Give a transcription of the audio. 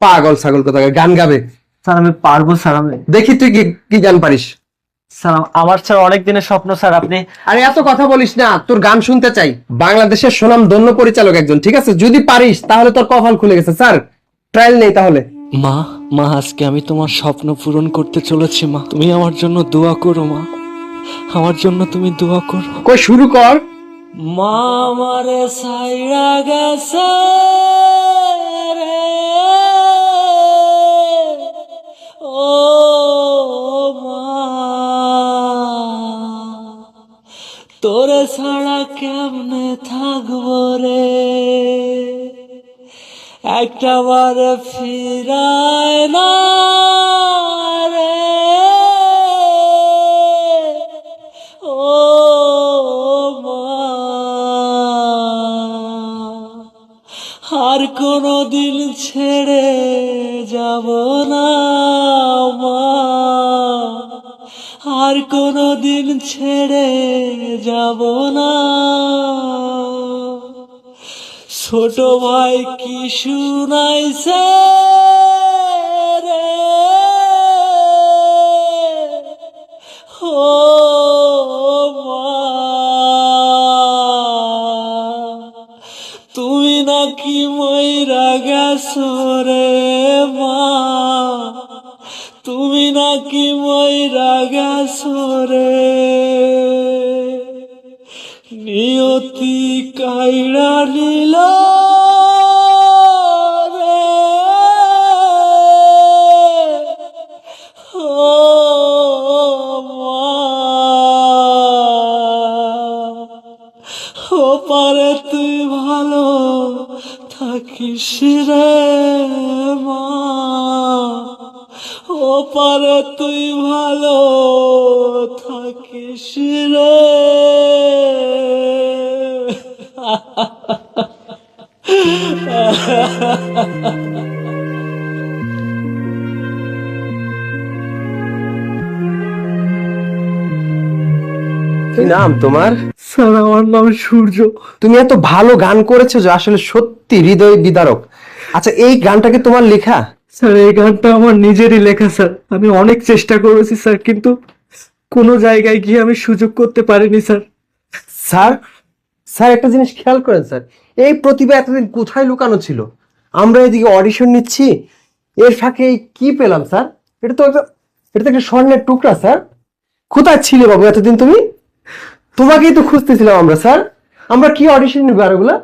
পাগল ছাগল কোথায় গান গাবে। স্যার আমি পারব স্যার আমি দেখি তুই কি কি গান পারিস। স্যার আমার স্যার অনেক দিনের স্বপ্ন স্যার আপনি আরে এত কথা বলিস না তোর গান শুনতে চাই। বাংলাদেশের সুনাম ধন্য পরিচালক একজন ঠিক আছে? যদি পারিস তাহলে তোর কপাল খুলে গেছে। স্যার ট্রায়াল নেই তাহলে। মা মা আজকে আমি তোমার স্বপ্ন পূরণ করতে চলেছি মা। তুমি আমার জন্য দোয়া করো মা। আমার জন্য তুমি দোয়া করো। কই শুরু কর। মা আমারে সাইরা গেছে। তোরে ছাড়া কেমনে থাকব রে? একটা বার ফিরায় না রে। ও মা। আর কোনো দিন ছেড়ে যাব না। আর কোনো দিন ছেড়ে যাব না। ছোট ভাই কি শুনাইছে তুমি নাকি ময়রা গেছো রে মা। নাকি ময়রা গেছো রে নিয়তি কাইড়া নিল পারে তুই ভালো থাকিস রে মা। পারে তুই ভালো থাকিস রে। কি নাম তোমার? স্যার আমার নাম সূর্য। তুমি এত ভালো গান করেছ যে আসলে সত্যি হৃদয় বিদারক। আচ্ছা এই গানটা কি তোমার লেখা? স্যার, এই গানটা আমার নিজেরই লেখা, স্যার। আমি অনেক চেষ্টা করেছি, স্যার, কিন্তু কোনো জায়গায় গিয়ে আমি সুযোগ করতে পারিনি, স্যার। স্যার স্যার, একটা জিনিস খেয়াল করেন, স্যার। এই প্রতিভা এতদিন কোথায় লুকানো ছিল? আমরা এদিকে অডিশন নিচ্ছি, এর ফাঁকে কি পেলাম, স্যার? এটা তো একটা, এটা তো একটা স্বর্ণের টুকরা, স্যার। কোথায় ছিলে বাবু এতদিন তুমি? তোমাকেই তো খুঁজতেছিলাম আমরা, স্যার। আমরা কি অডিশন নিবো আর ওগুলা?